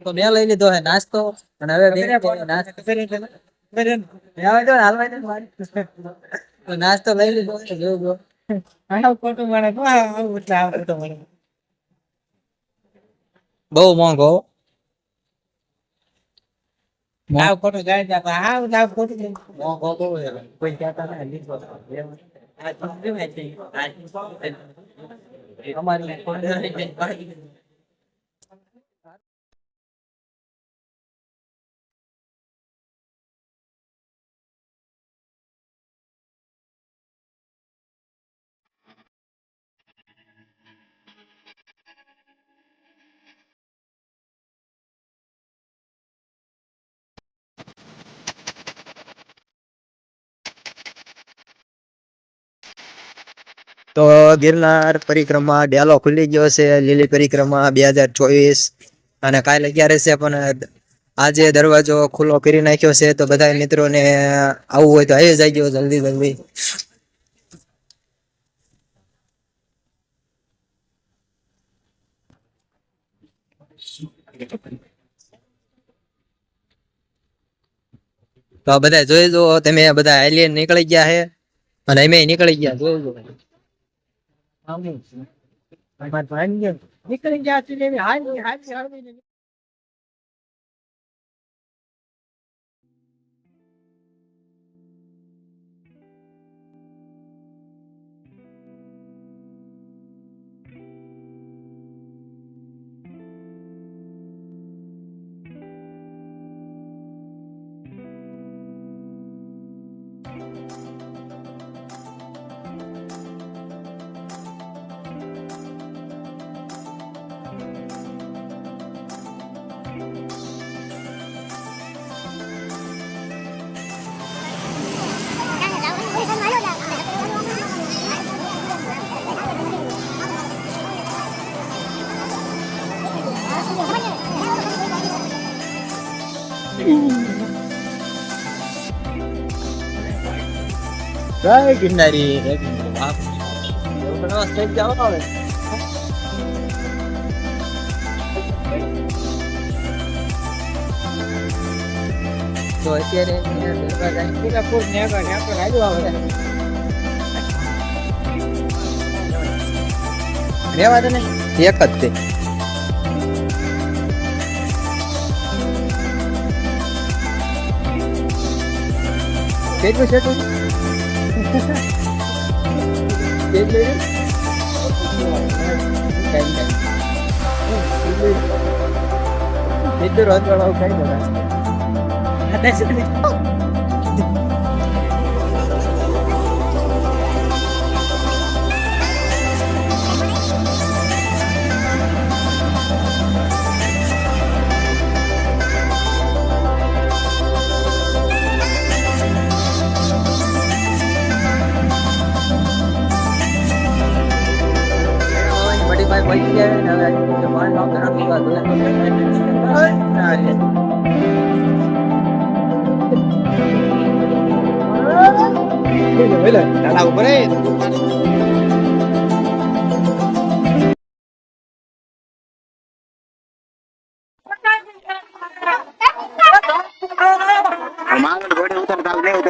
તો મેં લઈ લીધો હે નાસ્તો અને હવે નાસ્તો મેં નાસ્તો લઈ લીધો હે જો જો. બહુ મોંઘો. અમારી તો ગિરનાર પરિક્રમા, ડેલો ખુલી ગયો છે, લીલી પરિક્રમા બે હજાર ચોવીસ. અને કાલે ક્યારે છે પણ આજે દરવાજો ખુલ્લો કરી નાખ્યો છે, તો બધા મિત્રોને આવવું હોય તો આવી જાય જલ્દી જલ્દી. તો બધા જોઈ જુઓ તમે બધા એલિયન નીકળી ગયા છે અને અમે નીકળી ગયા, જોઈ લો. નીકળી ગયા છે એવી હાલ હાલ હાલ જય ગિરનારી થઈ જાવ હવે તો અત્યારે સિંગાપુર ને આગળ આગળ આવ્યો આવે. રેવા દે ને. એક જ તે. કેટલું છે તું? કેટલું કેટલું રોજ વાળા કઈ બધા Nasa likod. quay kia rồi cho mọi người nó cũng là tôi là tôi là ભાઈ પહોંચી ગયા ને હવે આજે માન નામ ઘણા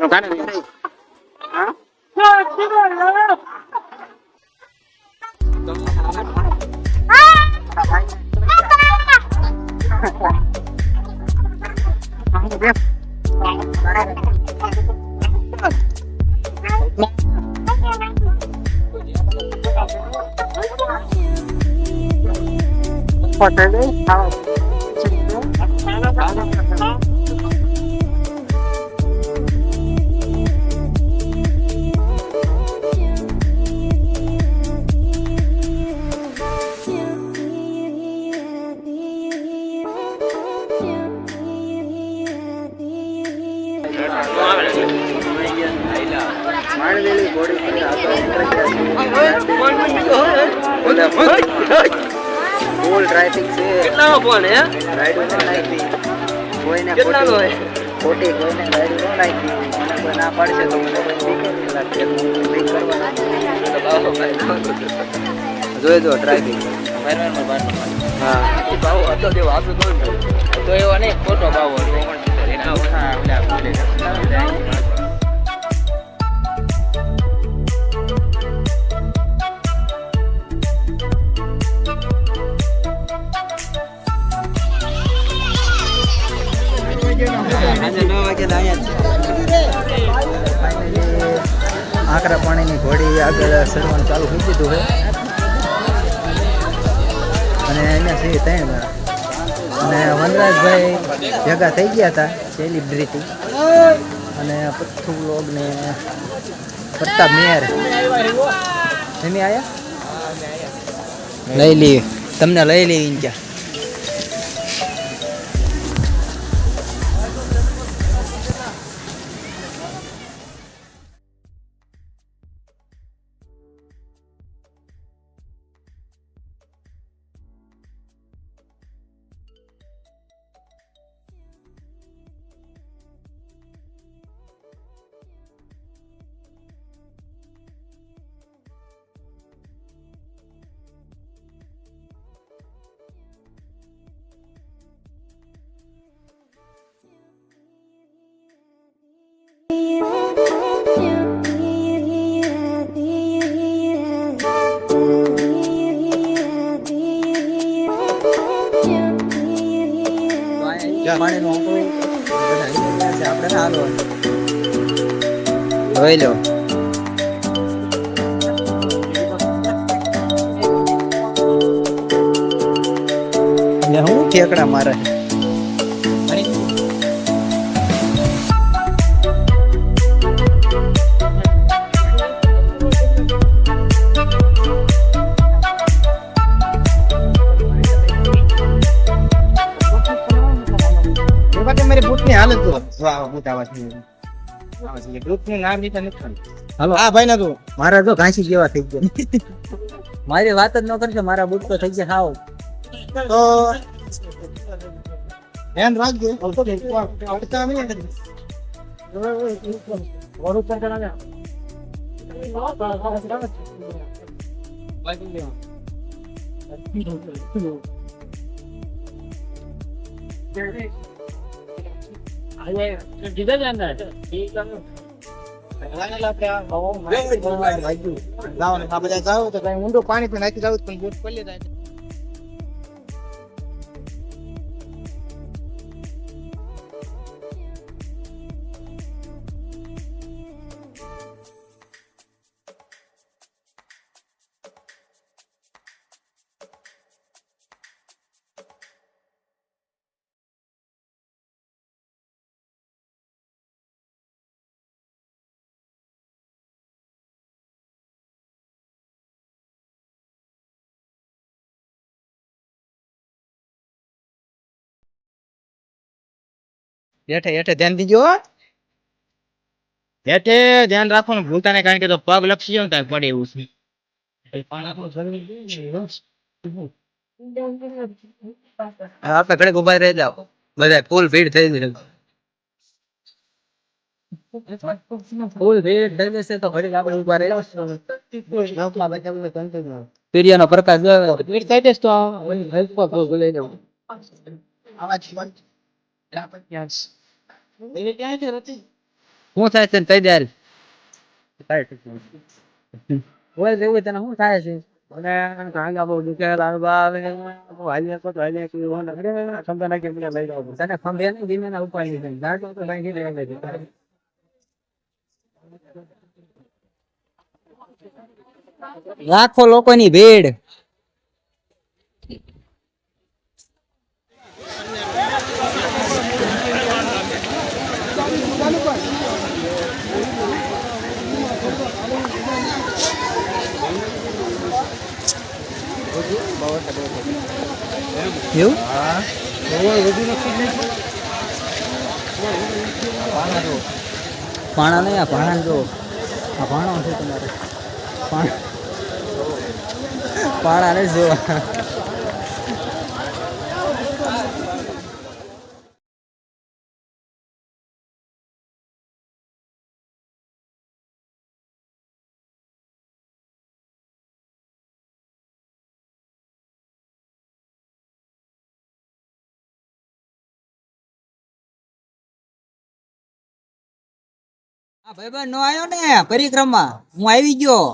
પીવા દાડા ઉપર ફૂલ કેટલાનો હે? કેટલાનો હે ખોટી કોઈને રાઈડ નો નાખી મને કોઈ ના પાડશે તો મને કોઈ કરવાના જોઈ દો ટ્રાફિક હા. બાવો હતો તે વાપી કોઈ તો એવો નહીં ખોટો બાવો હતો. નવ વાગે અહીંયા આકરા પાણીની ઘોડી આગળ સરવાનું ચાલુ થઈ દીધું હોય અને અહીંયા છે ત્રણ અને વનરાજભાઈ ભેગા થઈ ગયા હતા સેલિબ્રિટી અને પથ્થુ લોગ ને પત્તા મેયર. એમી આયા? લઈ લઈએ તમને લઈ લઈએ ત્યાં જોઈ લો. ને હું? ઠેકડા મારે. મારી બૂટની હાલત જો આ બૂટ આવા છે છે. નામ નથી હાલો. આ ભાઈ ના તું મારા તો ઘાસી જેવા થઈ ગયા. મારી વાત જ ન કરશો મારા બુટ તો થઈ ગયા હાવ. તો ધ્યાન રાખજો. આવતા અમે જાઓ આ પાણી પણ નાખી જાવ પણ બૂટ પલ્લે જાય. હેઠે હેઠે ધ્યાન દીજો હો. હેઠે ધ્યાન ને ભૂલતા નહીં કારણ કે તો પગ લપસી જાય ને ત્યાં પડે એવું છે. આપણે ઘડે ઊભા રહી જાઓ. બધા ફૂલ ભીડ થઈ ગઈ ફૂલ ભીડ થઈ જશે તો ઘડીક આપણે ઊભા રહી સૂર્યનો પ્રકાશ ભીડ થઈ જશે તો શું થાય છે દે બોલ તને શું થાય છે? મને કાંગા બહુ દુખે લાંબા આવે હાલ્યા તો હાલ્યા કે એવું લાગે ખંભે નાખી મને લઈ જાવ તને ખંભે નહીં ધીમે ના ઉપાડી દે ગાંઠો તો ભાઈ લઈ લેજે લાખો લોકોની ભીડ. એવું? પાણા નહીં આ ભાણા જો. આ પાણા છે તમારે. પાણા. પાણા નહીં જોવા. હા ભાઈબંધ નો આવ્યો ને પરિક્રમા? હું આવી ગયો.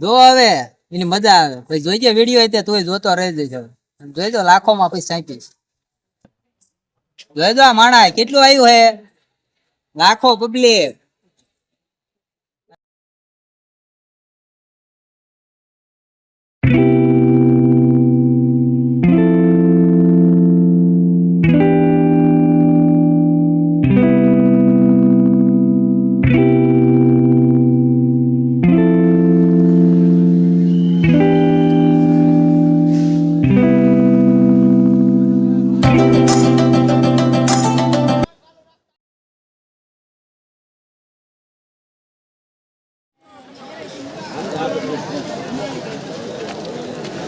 જો હવે, એની મજા પછી જોઈજે વીડિયો તોય જોતો રહી જજો જોઈજો લાખોમાં પછી સાંપીશ જોઈજો આ કેટલું આવ્યું હે? લાખો પબ્લિક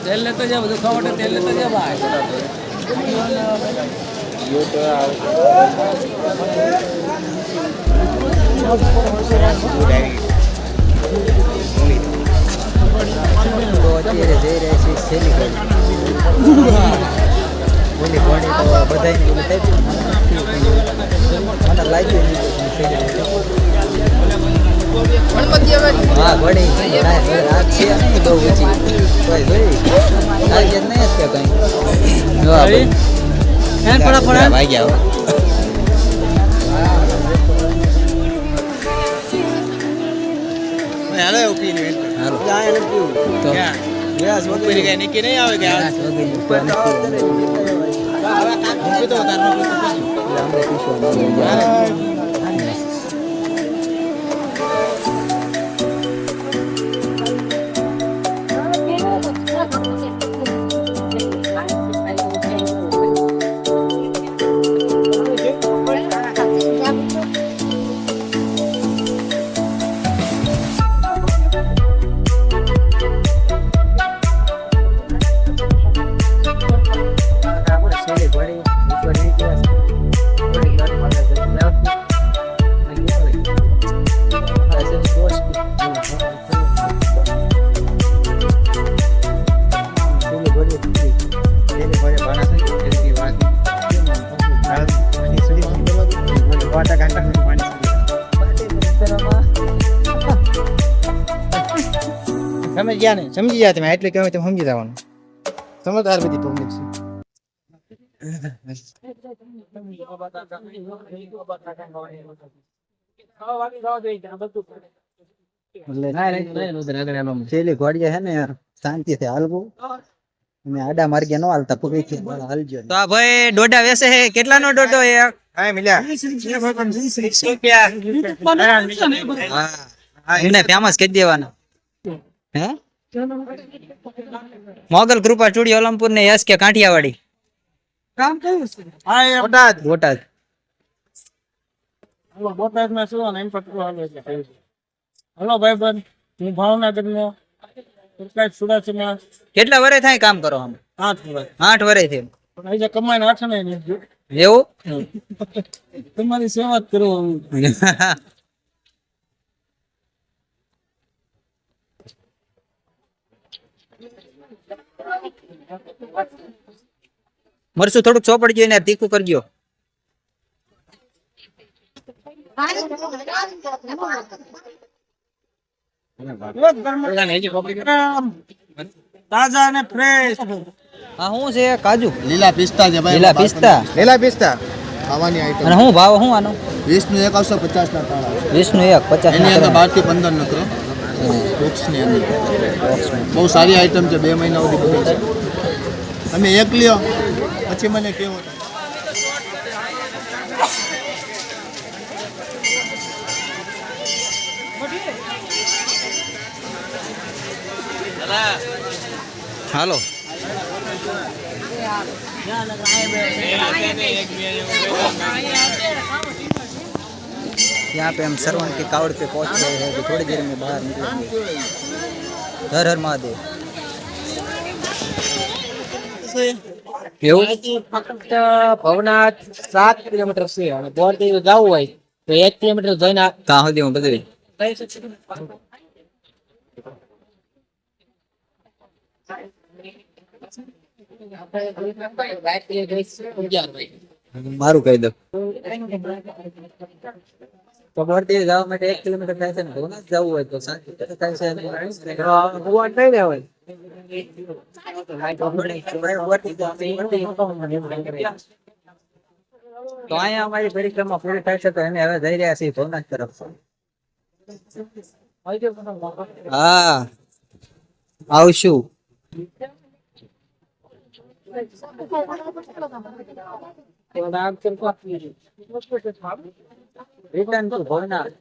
તેલ લેતો જા બધું ખાવા માટે તેલ લેતો જા ભાઈ. તો અત્યારે હું. હા ના, આ છે નહીં બહુ ઊંચી કોઈ જોઈ આવી જ નહીં કે કંઈ આ બધું. ફેન પડા પડા હવે. હાલો એવું પીને હાલો. તો યસ વગેરે કઈ નક્કી નહીં આવે કે આ વાગ્યાની ઉપર નથી. હવે કાંઈક મૂકી દો તારનો ગયા ને? સમજી ગયા તમે એટલે કહેવાય તમે સમજી જવાનું. સમજદાર બધી પબ્લિક છે. હાલવું. અને આડા માર્ગે નો હાલતા પગેથી હાલજો તો આ ભાઈ ડોડા વેસે છે કેટલાનો ડોડો એ હા મિલ્યા. હા એને ફેમસ કહી દેવાના. હે? મોગલ કૃપા ચૂડી ઓલમપુર ને યસ કે કાંઠિયાવાડી. બોટાદ. બોટાદ. હલો બોટાદમાં શું અને એમ પકડો હાલો છે. હલો ભાઈબંધ હું ભાવનગરનો પ્રકાશ સુરાસીમાં કેટલા વર્ષ થાય કામ કરો આમ? આઠ વર્ષ આઠ વર્ષથી પણ આજે કમાઈને આઠ ને એવું? તમારી સેવા જ કરું મરસું થોડુંક ચોપડજો એને તીખું કરજો. તાજા અને ફ્રેશ આ શું છે? કાજુ. લીલા પિસ્તા છે લીલા પિસ્તા. લીલા પિસ્તા? ખાવાની આઈટમ અને શું ભાવ શું આનો? વીસનું એક આવશે પચાસ ના તાળા. વીસનું એક પચાસ એની અંદર ના બારથી પંદર નકરો. બોક્સની અંદર. બહુ સારી આઈટમ છે, બે મહિના સુધી બગડે છે તમે એક લ્યો, પછી મને કેવો હાલો. यहाँ पे हम सरवण के कावड़ पे पहुंच गए हैं अभी थोड़ी देर में बाहर निकलेंगे हर हर महादेव એવું ફક્ત ભવનાથ સાત કિલોમીટર છે અને બોર થી જવું હોય તો એક કિલોમીટર જઈને આ- ત્યાં સુધી હું બધું અગિયાર વાગે. મારું કહી દઉં તો બોરદેવી જવા માટે એક કિલોમીટર થાય છે ને, ભવનાથ જવું હોય તો સાત થાય છે. હોય તો અહીંયા અમારી પરિક્રમા પૂરી થાય છે તો એને હવે જઈ રહ્યા છીએ ભવનાથ તરફ. હા. આવશું. Return to Bhavnath